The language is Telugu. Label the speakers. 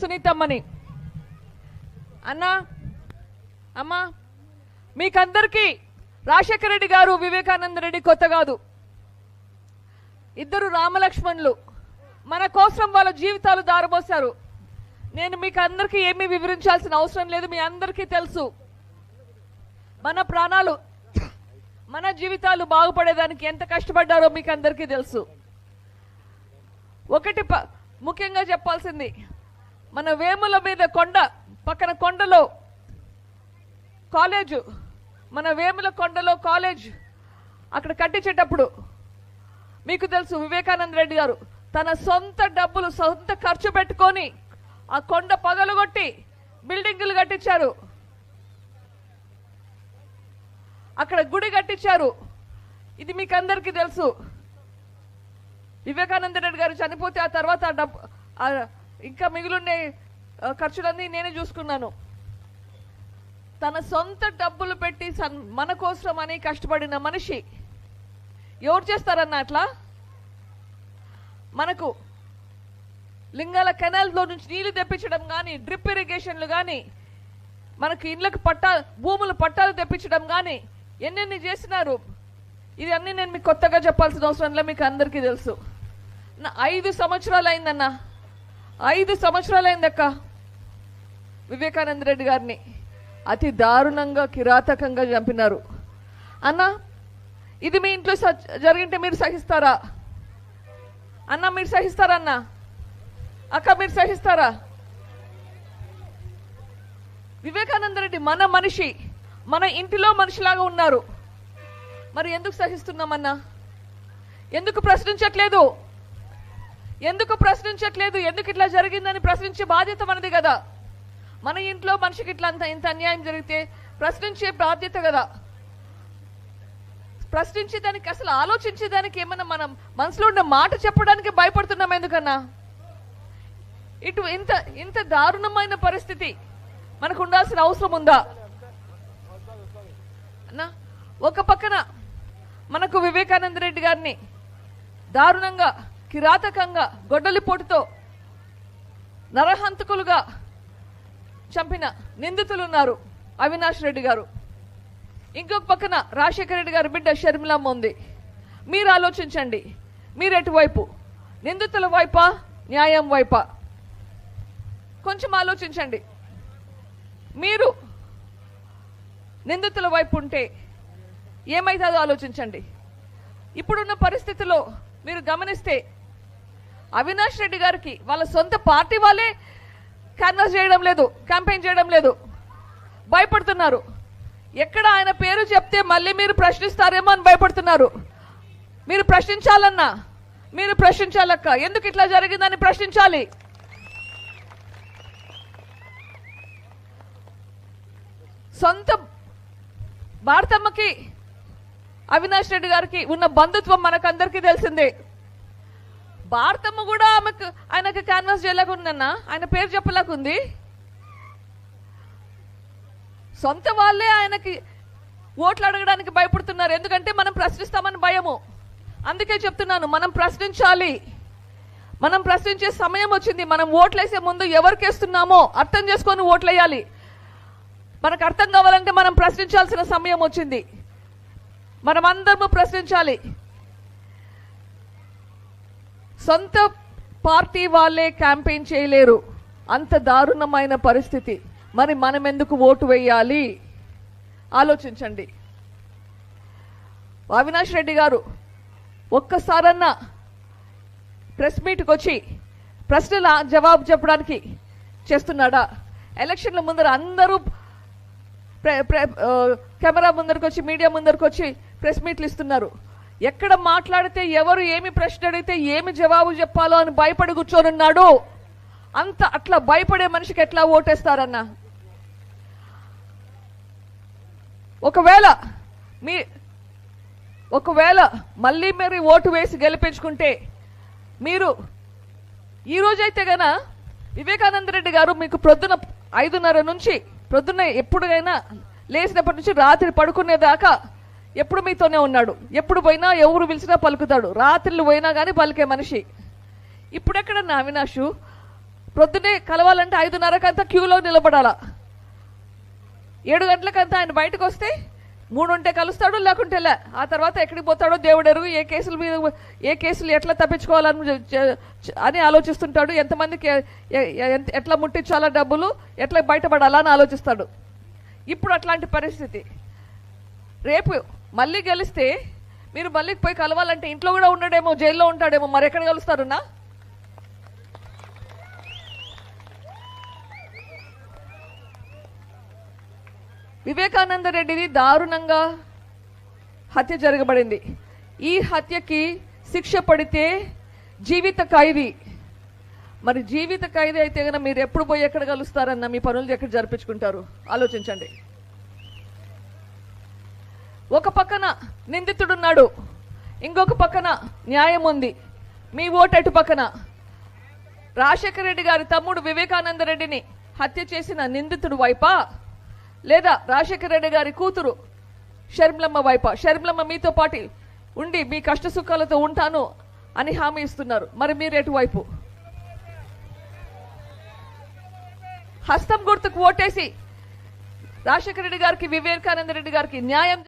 Speaker 1: సునీతమ్మని. అన్నా అమ్మా మీకందరికీ రాజశేఖర రెడ్డి గారు వివేకానంద రెడ్డి కొత్త కాదు. ఇద్దరు రామలక్ష్మణులు మన కోసం వాళ్ళ జీవితాలు దారబోశారు. నేను మీకు అందరికీ ఏమీ వివరించాల్సిన అవసరం లేదు మీ అందరికీ తెలుసు. మన ప్రాణాలు మన జీవితాలు బాగుపడేదానికి ఎంత కష్టపడ్డారో మీకు అందరికీ తెలుసు. ఒకటి ముఖ్యంగా చెప్పాల్సింది మన వేముల మీద కొండ పక్కన కొండలో కాలేజు. మన వేముల కొండలో కాలేజ్. అక్కడ కట్టించేటప్పుడు మీకు తెలుసు వివేకానంద రెడ్డి గారు తన సొంత డబ్బులు సొంత ఖర్చు పెట్టుకొని ఆ కొండ పగలగొట్టి బిల్డింగులు కట్టించారు. అక్కడ గుడి కట్టించారు. ఇది మీకు అందరికీ తెలుసు. వివేకానంద రెడ్డి గారు చనిపోతే ఆ తర్వాత ఆ డబ్బు ఇంకా మిగిలిండే ఖర్చులన్నీ నేనే చూసుకున్నాను. తన సొంత డబ్బులు పెట్టి మన కోసం అని కష్టపడిన మనిషి ఎవరు చేస్తారన్న అట్లా? మనకు లింగాల కెనాల్లో నుంచి నీళ్ళు తెప్పించడం కానీ డ్రిప్ ఇరిగేషన్లు కానీ మనకు ఇండ్లకు పట్టా భూములు పట్టాలు తెప్పించడం కానీ ఎన్నెన్ని చేసినారు? ఇది అన్నీ నేను మీకు కొత్తగా చెప్పాల్సిన అవసరం మీకు అందరికీ తెలుసు. నా ఐదు సంవత్సరాలు అయిందన్నా. ఐదు సంవత్సరాలు వివేకానంద రెడ్డి గారిని అతి దారుణంగా కిరాతకంగా చంపినారు. అన్న ఇది మీ ఇంట్లో స- జరిగింటే మీరు సహిస్తారా? అన్న మీరు సహిస్తారా అన్న? అక్క మీరు సహిస్తారా? వివేకానంద రెడ్డి మన మనిషి మన ఇంటిలో మనిషిలాగా ఉన్నారు. మరి ఎందుకు సహిస్తున్నామన్నా? ఎందుకు ప్రశ్నించట్లేదు? ఎందుకు ప్రశ్నించట్లేదు? ఎందుకు ఇట్లా జరిగిందని ప్రశ్నించే బాధ్యత మనది కదా. మన ఇంట్లో మనిషికి ఇట్లా అంత ఇంత అన్యాయం జరిగితే ప్రశ్నించే బాధ్యత కదా. ప్రశ్నించేదానికి అసలు ఆలోచించేదానికి ఏమన్నా మనం మనసులో ఉన్న మాట చెప్పడానికి భయపడుతున్నాం ఎందుకన్నా? ఇటు ఇంత ఇంత దారుణమైన పరిస్థితి మనకు ఉండాల్సిన అవసరం ఉందా? అన్నా ఒక పక్కన మనకు వివేకానంద రెడ్డి గారిని దారుణంగా కిరాతకంగా గొడ్డలిపోటుతో నరహంతకులుగా చంపిన నిందితులు ఉన్నారు అవినాష్ రెడ్డి గారు. ఇంకొక పక్కన రాజశేఖర రెడ్డి గారి బిడ్డ షర్మిలమ్మ ఉంది మీరు ఆలోచించండి. మీరు ఎటువైపు? నిందితుల వైపా? న్యాయం వైపా? కొంచెం ఆలోచించండి. మీరు నిందితుల వైపు ఉంటే ఏమైతుందో ఆలోచించండి. ఇప్పుడున్న పరిస్థితిలో మీరు గమనిస్తే అవినాష్ రెడ్డి గారికి వాళ్ళ సొంత పార్టీ వాళ్ళే కన్వర్స్ చేయడం లేదు క్యాంపెయిన్ చేయడం లేదు. భయపడుతున్నారు. ఎక్కడ ఆయన పేరు చెప్తే మళ్ళీ మీరు ప్రశ్నిస్తారేమో అని భయపడుతున్నారు. మీరు ప్రశ్నించాలన్నా మీరు ప్రశ్నించాలక్క. ఎందుకు ఇట్లా జరిగిందని ప్రశ్నించాలి? సొంత భారతమ్మకి అవినాష్ రెడ్డి గారికి ఉన్న బంధుత్వం మనకందరికీ తెలిసిందే. భారతమ్మ కూడా ఆమెకు ఆయనకు క్యాన్వాస్ చేయలేకుందన్నా ఆయన పేరు చెప్పలేకుంది సొంత వాళ్ళే ఆయనకి ఓట్లు అడగడానికి భయపడుతున్నారు. ఎందుకంటే మనం ప్రశ్నిస్తామని భయము. అందుకే చెప్తున్నాను మనం ప్రశ్నించాలి. మనం ప్రశ్నించే సమయం వచ్చింది. మనం ఓట్లేసే ముందు ఎవరికి వేస్తున్నామో అర్థం చేసుకొని ఓట్లేయాలి. మనకు అర్థం కావాలంటే మనం ప్రశ్నించాల్సిన సమయం వచ్చింది. మనం అందరము ప్రశ్నించాలి. సొంత పార్టీ వాళ్ళే క్యాంపెయిన్ చేయలేరు. అంత దారుణమైన పరిస్థితి. మరి మనం ఎందుకు ఓటు వేయాలి? ఆలోచించండి. అవినాష్ రెడ్డి గారు ఒక్కసారన్నా ప్రెస్ మీట్కి వచ్చి ప్రశ్నల జవాబు చెప్పడానికి చేస్తున్నాడా? ఎలక్షన్ల ముందర అందరూ కెమెరా ముందరకు వచ్చి మీడియా ముందరకు వచ్చి ప్రెస్ మీట్లు ఇస్తున్నారు. ఎక్కడ మాట్లాడితే ఎవరు ఏమి ప్రశ్న అడిగితే ఏమి జవాబు చెప్పాలో అని భయపడి కూర్చోనున్నాడు. అంత అట్లా భయపడే మనిషికి ఎట్లా ఓటేస్తారన్న? ఒకవేళ మీ ఒకవేళ మళ్ళీ మీరు ఓటు వేసి గెలిపించుకుంటే మీరు ఈ రోజైతే గన వివేకానంద రెడ్డి గారు మీకు ప్రొద్దున ఐదున్నర నుంచి ప్రొద్దున ఎప్పుడైనా లేచినప్పటి నుంచి రాత్రి పడుకునేదాకా ఎప్పుడు మీతోనే ఉన్నాడు. ఎప్పుడు పోయినా ఎవరు పిలిచినా పలుకుతాడు. రాత్రులు పోయినా కానీ పలికే మనిషి. ఇప్పుడెక్కడన్నా అవినాషు? ప్రొద్దునే కలవాలంటే ఐదున్నరకంతా క్యూలో నిలబడాలా. ఏడు గంటలకంతా ఆయన బయటకు వస్తే మూడు ఉంటే కలుస్తాడు లేకుంటే లే. ఆ తర్వాత ఎక్కడికి పోతాడో దేవుడు ఎరుగు ఏ కేసుల మీద ఏ కేసులు ఎట్లా తప్పించుకోవాలని అని ఆలోచిస్తుంటాడు. ఎంతమందికి ఎంత- ఎట్లా ముట్టించాలా డబ్బులు ఎట్లా బయటపడాలా అని ఆలోచిస్తాడు. ఇప్పుడు అట్లాంటి పరిస్థితి. రేపు మళ్ళీ గెలిస్తే మీరు మళ్ళీ పోయి కలవాలంటే ఇంట్లో కూడా ఉండడేమో జైల్లో ఉంటాడేమో మరి ఎక్కడ కలుస్తారున్నా వివేకానంద రెడ్డిది దారుణంగా హత్య జరగబడింది. ఈ హత్యకి శిక్ష పడితే జీవిత ఖైదీ. మరి జీవిత ఖైదీ అయితే కనుక మీరు ఎప్పుడు పోయి ఎక్కడ కలుస్తారన్న మీ పనులు ఎక్కడ జరిపించుకుంటారు? ఆలోచించండి. ఒక పక్కన నిందితుడున్నాడు ఇంకొక పక్కన న్యాయం ఉంది మీ ఓటు అటు పక్కన. రాజశేఖర రెడ్డి గారి తమ్ముడు వివేకానంద రెడ్డిని హత్య చేసిన నిందితుడు వైపా? లేదా రాజశేఖర రెడ్డి గారి కూతురు షర్మిలమ్మ వైపా? షర్మిలమ్మ మీతో పాటు ఉండి మీ కష్ట సుఖాలతో ఉంటాను అని హామీ ఇస్తున్నారు. మరి మీరు ఎటువైపు? హస్తం గుర్తుకు ఓటేసి రాజశేఖర రెడ్డి గారికి వివేకానంద రెడ్డి గారికి న్యాయం